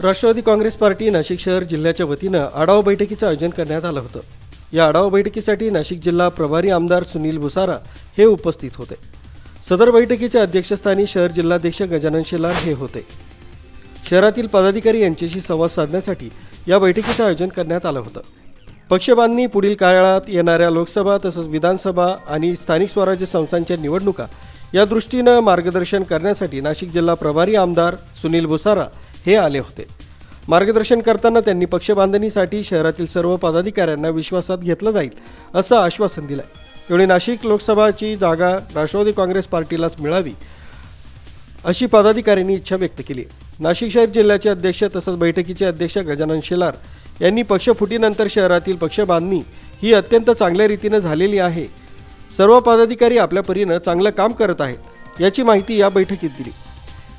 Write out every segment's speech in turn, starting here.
Rashtrawadi Congress party Nashik शहर जिल्ह्याच्या वतीनं आढावा बैठकीचं आयोजन करण्यात आलं होतं. या आढावा बैठकीसाठी नाशिक जिल्हा प्रभारी आमदार सुनील भुसारा हे उपस्थित होते. सदर बैठकीच्या अध्यक्षस्थानी शहर जिल्हाध्यक्ष गजानन शेलार हे होते. शहरातील पदाधिकारी यांच्याशी संवाद साधण्यासाठी या बैठकीचं आयोजन करण्यात आलं होतं. पक्षबांधणी पुढील काळात येणाऱ्या लोकसभा तसंच विधानसभा आणि स्थानिक स्वराज्य संस्थांच्या निवडणुका या दृष्टीनं मार्गदर्शन करण्यासाठी नाशिक जिल्हा प्रभारी आमदार सुनील भुसारा हे आले होते. मार्गदर्शन करताना त्यांनी पक्षबांधणीसाठी शहरातील सर्व पदाधिकाऱ्यांना विश्वासात घेतलं जाईल असं आश्वासन दिलं एवढी नाशिक लोकसभाची जागा राष्ट्रवादी काँग्रेस पार्टीलाच मिळावी अशी पदाधिकाऱ्यांनी इच्छा व्यक्त केली. नाशिक शहर जिल्ह्याचे अध्यक्ष तसंच बैठकीचे अध्यक्ष गजानन शेलार यांनी पक्षफुटीनंतर शहरातील पक्षबांधणी ही अत्यंत चांगल्या रीतीनं झालेली आहे. सर्व पदाधिकारी आपल्या परीनं चांगलं काम करत आहेत याची माहिती या बैठकीत दिली.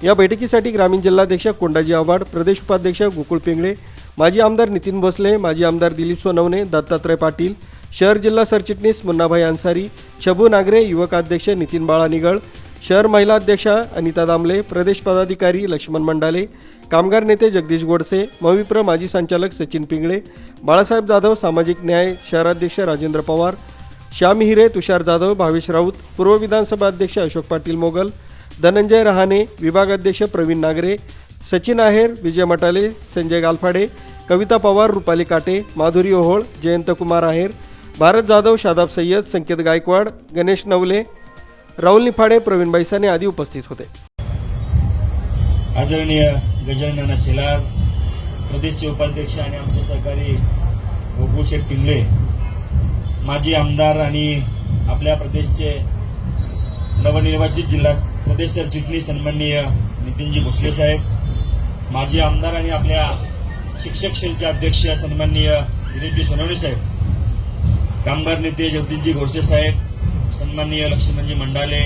या बैठकीसाठी ग्रामीण जिल्हाध्यक्ष कोंडाजी आव्हाड प्रदेश उपाध्यक्ष गोकुळ पिंगळे माजी आमदार नितीन भोसले माजी आमदार दिलीप सोनवणे दत्तात्रय पाटील शहर जिल्हा सरचिटणीस मुन्नाभाई अन्सारी शभू नागरे युवकाध्यक्ष नितीन बाळा निगळ शहर महिला अध्यक्षा अनिता दामले प्रदेश पदाधिकारी लक्ष्मण मंडाले कामगार नेते जगदीश गोडसे मविप्र माजी संचालक सचिन पिंगळे बाळासाहेब जाधव सामाजिक न्याय शहराध्यक्ष राजेंद्र पवार श्याम हिरे तुषार जाधव भावेश राऊत पूर्व विधानसभा अध्यक्ष अशोक पाटील मोगल धनंजय रहाणे विभागाध्यक्ष प्रवीण नागरे सचिन आहेर विजय मटाले संजय गालफाडे कविता पवार रुपाली काटे माधुरी ओहोळ जयंत कुमार आहेर भारत जाधव शादाब सय्यद संकेत गायकवाड गणेश नवले राहुल निफाडे प्रवीण बैसाने आदी उपस्थित होते. आदरणीय गजानन शेलार प्रदेशचे उपाध्यक्ष आणि आमचे सहकारी गोकुळशेठ पिंगळे माजी आमदार आणि आपल्या प्रदेशचे नवनिर्वाचित जिल्हा प्रदेश सरचिटणीस सन्माननीय नितीनजी भोसले साहेब माजी आमदार आणि आपल्या शिक्षक सेलचे अध्यक्ष सन्माननीय दिलीपजी सोनवणे साहेब कामगार नेते जगदीशजी घोडसे साहेब सन्माननीय लक्ष्मणजी मंडाले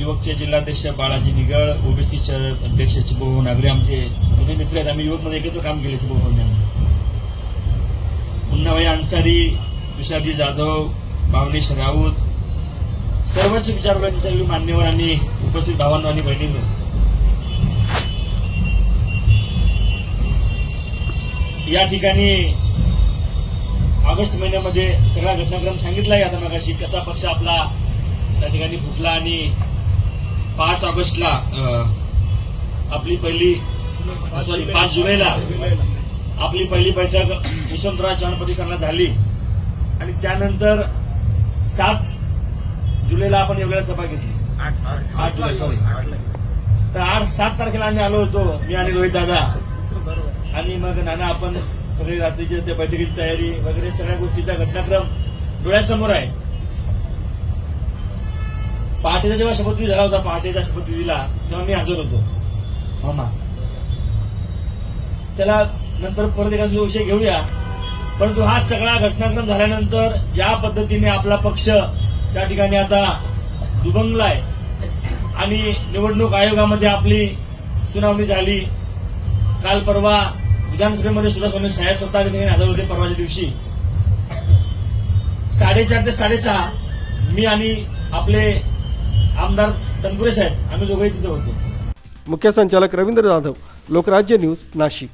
युवकचे जिल्हाध्यक्ष बाळाजी निगळ ओबीसी अध्यक्ष चिबोभाऊ नागरे आमचे जुने मित्र आहेत. आम्ही युवकमध्ये एकत्र काम केले चिबोभाऊंनी आम्ही मुन्नाभाई अन्सारी तुषारजी जाधव भावनेश राऊत सर्वच विचारवंतांच्या मान्यवर आणि उपस्थित भावांनो आणि बहिणींनो. या ठिकाणी ऑगस्ट महिन्यामध्ये सगळा घटनाक्रम सांगितला आता मगाशी कसा पक्ष आपला त्या ठिकाणी फुटला आणि पाच ऑगस्टला अं, आपली पहिली सॉरी पाच जुलैला आपली पहिली बैठक यशवंतराव चव्हाण चांगला झाली. आणि त्यानंतर सात जुलैला आपण वेगळ्या सभा घेतली. आठ जुलै सॉरी तर आठ सात तारखेला आम्ही आलो होतो मी आणि रोहित दादा. आणि मग नाना आपण सगळी रात्रीची त्या बैठकीची तयारी वगैरे सगळ्या गोष्टीचा घटनाक्रम डोळ्यासमोर आहे. पहाटेचा जेव्हा शपथविधी झाला होता पहाटेचा शपथविधीला तेव्हा मी हजर होतो. मामा त्याला नंतर परत एखादा विषय घेऊया. परंतु हा सगळा घटनाक्रम झाल्यानंतर ज्या पद्धतीने आपला पक्ष त्या ठिकाणी आता दुबंगला आहे आणि निवडणूक आयोगामध्ये आपली सुनावणी झाली. काल परवा विधानसभेमध्ये सुद्धा स्वामी साहेब स्वतः ठिकाणी हजर होते परवाच्या दिवशी. साडेचार ते साडेसहा मी आणि आपले आमदार तनपुरे साहेब आम्ही दोघे तिथे होतो. मुख्य संचालक रवींद्र जाधव लोकराज्य न्यूज नाशिक.